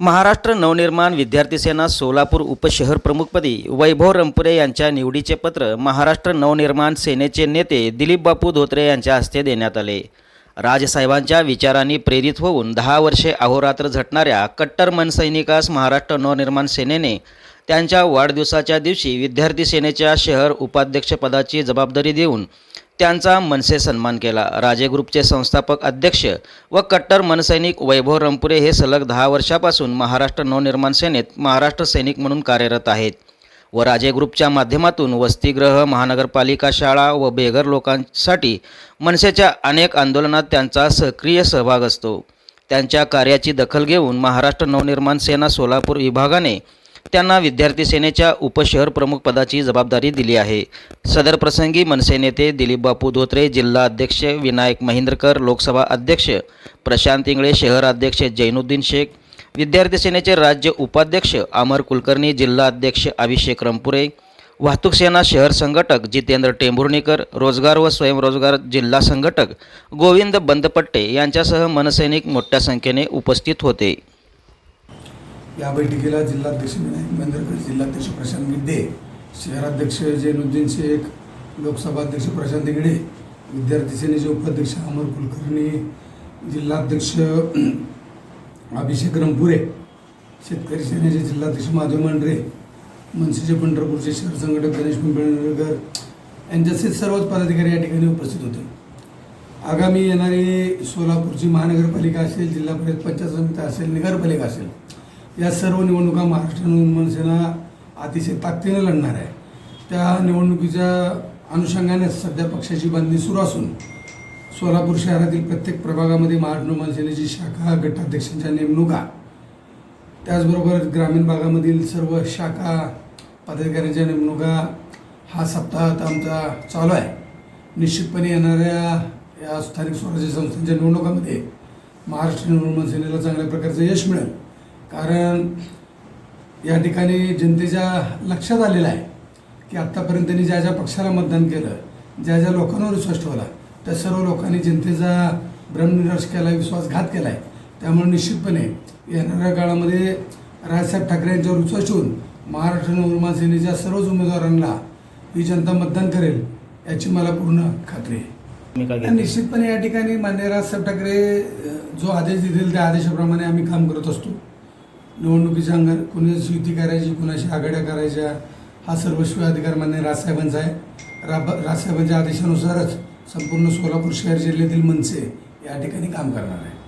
महाराष्ट्र नवनिर्माण विद्यार्थी सेना सोलापूर उपशहर प्रमुखपदी वैभव रंपुरे यांच्या निवडीचे पत्र महाराष्ट्र नवनिर्माण सेनेचे नेते दिलीप बापू धोत्रे यांच्या हस्ते देण्यात आले. राजसाहेबांच्या विचारांनी प्रेरित होऊन दहा वर्षे अहोरात्र झटणाऱ्या कट्टर मनसैनिकास महाराष्ट्र नवनिर्माण सेनेने त्यांच्या वाढदिवसाच्या दिवशी विद्यार्थी सेनेच्या शहर उपाध्यक्षपदाची जबाबदारी देऊन त्यांचा मनसे सन्मान केला. राजे ग्रुपचे संस्थापक अध्यक्ष व कट्टर मनसैनिक वैभव रंपुरे हे सलग दहा वर्षापासून महाराष्ट्र नवनिर्माण सेनेत महाराष्ट्र सैनिक म्हणून कार्यरत आहेत व राजे ग्रुपच्या माध्यमातून वसतिगृह महानगरपालिका शाळा व बेघर लोकांसाठी मनसेच्या अनेक आंदोलनात त्यांचा सक्रिय सहभाग असतो. त्यांच्या कार्याची दखल घेऊन महाराष्ट्र नवनिर्माण सेना सोलापूर विभागाने त्यांना विद्यार्थी सेनेच्या उपशहर प्रमुख पदाची जबाबदारी दिली आहे. सदर प्रसंगी मनसे नेते दिलीपबापू धोत्रे जिल्हा अध्यक्ष विनायक महिंद्रकर लोकसभा अध्यक्ष प्रशांत इंगळे शहर अध्यक्ष जैनुद्दीन शेख विद्यार्थी सेनेचे राज्य उपाध्यक्ष अमर कुलकर्णी जिल्हा अध्यक्ष अभिषेक रंपुरे वाहतूक सेना शहर संघटक जितेंद्र टेंभुर्णीकर रोजगार व स्वयंरोजगार जिल्हा संघटक गोविंद बंदपट्टे यांच्यासह मनसैनिक मोठ्या संख्येने उपस्थित होते. या बैठकीला जिल्हाध्यक्ष विनायक महेंद्रकर जिल्हाध्यक्ष प्रशांत गिड्डे शहराध्यक्ष जैनुद्दीन शेख लोकसभा अध्यक्ष प्रशांत इंगडे विद्यार्थी सेनेचे उपाध्यक्ष अमर कुलकर्णी जिल्हाध्यक्ष अभिषेक रंपुरे शेतकरी सेनेचे जिल्हाध्यक्ष माधव मांढरे मनसेचे पंढरपूरचे शहर संघटक गणेश पिंपळकर यांच्यासहित सर्वच पदाधिकारी या ठिकाणी उपस्थित होते. आगामी येणारी सोलापूरची महानगरपालिका असेल जिल्हा परिषद पंचायत समिती असेल नगरपालिका असेल या सर्व निवडणुका महाराष्ट्र नवनिर्माण सेना अतिशय ताकदीने लढणार आहे. त्या निवडणुकीच्या अनुषंगाने सध्या पक्षाची बांधणी सुरू असून सोलापूर शहरातील प्रत्येक प्रभागामध्ये महाराष्ट्र नवनिर्माण सेनेची शाखा गटाध्यक्षांच्या नेमणुका त्याचबरोबर ग्रामीण भागामधील सर्व शाखा पदाधिकाऱ्यांच्या नेमणुका हा सप्ताह आता आमचा चालू आहे. निश्चितपणे येणाऱ्या या स्थानिक स्वराज्य संस्थांच्या निवडणुकामध्ये महाराष्ट्र निर्माण सेनेला चांगल्या प्रकारचं यश मिळेल. कारण या ठिकाणी जनतेच्या लक्षात आलेलं आहे की आत्तापर्यंत त्यांनी ज्या ज्या पक्षाला मतदान केलं ज्या ज्या लोकांवर विश्वास ठेवला त्या सर्व लोकांनी जनतेचा भ्रमनिराश केला विश्वासघात केला आहे त्यामुळे निश्चितपणे येणाऱ्या काळामध्ये राजसाहेब ठाकरे यांच्यावर विश्वास ठेवून महाराष्ट्र नवनिर्माण सेनेच्या सर्वच उमेदवारांना ही जनता मतदान करेल याची मला पूर्ण खात्री आहे. निश्चितपणे या ठिकाणी मान्य राजसाहेब ठाकरे जो आदेश देतील त्या आदेशाप्रमाणे आम्ही काम करत असतो. निवडणुकीच्या अंगा कुणाची युती करायची कुणाशी आघाड्या करायच्या हा सर्वस्वी अधिकार मान्य राजसाहेबांचा आहे. राब राजसाहेबांच्या आदेशानुसारच संपूर्ण सोलापूर शहर जिल्ह्यातील मनसे या ठिकाणी काम करणार आहे